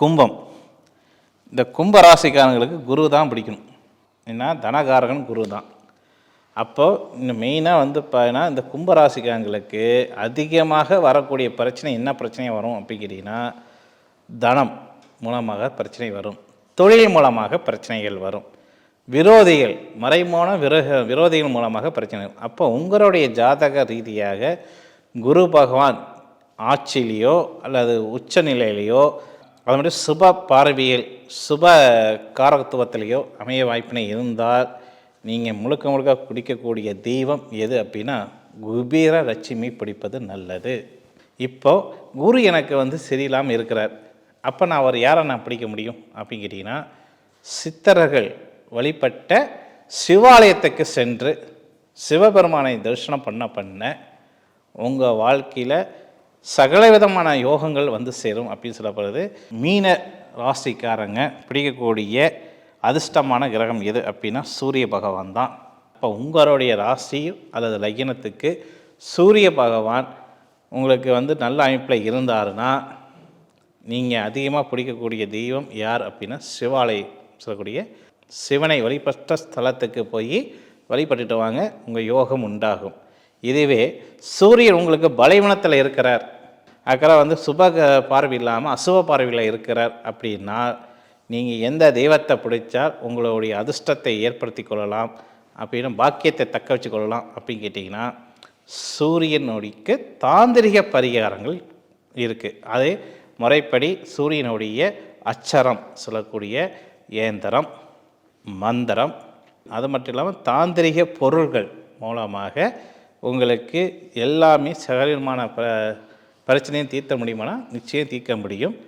கும்பம். இந்த கும்ப ராசிக்காரங்களுக்கு குரு தான் பிடிக்கணும். ஏன்னா தனகாரகன் குரு தான். அப்போது இந்த மெயினாக வந்து பார்த்தீங்கன்னா இந்த கும்பராசிக்காரங்களுக்கு அதிகமாக வரக்கூடிய பிரச்சனை என்ன பிரச்சனை வரும் அப்படிங்கிறீங்கன்னா தனம் மூலமாக பிரச்சனை வரும். தொழில் மூலமாக பிரச்சனைகள் வரும். விரோதிகள் மறைமான விரக விரோதிகள் மூலமாக பிரச்சனை அப்போ உங்களுடைய ஜாதக ரீதியாக குரு பகவான் ஆட்சியிலையோ அல்லது உச்ச நிலையிலேயோ அது மாதிரி சுப பார்வையில் சுப காரகத்துவத்திலேயோ அமைய வாய்ப்பினை இருந்தால் நீங்கள் முழுக்க முழுக்க பிடிக்கக்கூடிய தெய்வம் எது அப்படின்னா குபீர லட்சுமி பிடிப்பது நல்லது. இப்போது குரு எனக்கு வந்து சரியில்லாமல் இருக்கிறார். அப்போ நான் அவர் யாரை நான் பிடிக்க முடியும் அப்படின்னு கேட்டிங்கன்னா சித்தர்கள் வழிபட்ட சிவாலயத்துக்கு சென்று சிவபெருமானை தரிசனம் பண்ண பண்ண உங்கள் வாழ்க்கையில் சகல விதமான யோகங்கள் வந்து சேரும் அப்படின்னு சொல்லப்படுது. மீன ராசிக்காரங்க பிடிக்கக்கூடிய அதிர்ஷ்டமான கிரகம் எது அப்படின்னா சூரிய பகவான் தான். இப்போ உங்களுடைய ராசி அல்லது லக்னத்துக்கு சூரிய பகவான் உங்களுக்கு வந்து நல்ல அமைப்பில் இருந்தாருன்னா நீங்கள் அதிகமாக பிடிக்கக்கூடிய தெய்வம் யார் அப்படின்னா சிவாலயம் சொல்லக்கூடிய சிவனை வழிபட்ட ஸ்தலத்துக்கு போய் வழிபட்டுட்டு வாங்க உங்கள் யோகம் உண்டாகும். இதுவே சூரியன் உங்களுக்கு பலைவனத்தில் இருக்கிறார். அக்கறை வந்து சுப க- பார்வை இல்லாமல் அசுப பார்வையில் இருக்கிறார் அப்படின்னா நீங்கள் எந்த தெய்வத்தை பிடிச்சால் உங்களுடைய அதிர்ஷ்டத்தை ஏற்படுத்தி கொள்ளலாம் அப்படின்னு பாக்கியத்தை தக்க வச்சு கொள்ளலாம் அப்படின்னு கேட்டிங்கன்னா சூரியனுடைக்கு தாந்திரிக பரிகாரங்கள் இருக்குது அதே முறைப்படி சூரியனுடைய அச்சரம் சொல்லக்கூடிய ஏந்திரம் மந்திரம் அது மட்டும் இல்லாமல் தாந்திரிக பொருள்கள் மூலமாக உங்களுக்கு எல்லாமே சகலமான ப பிரச்சனையும் தீர்த்த முடியுமானா நிச்சயம் தீர்க்க முடியும்.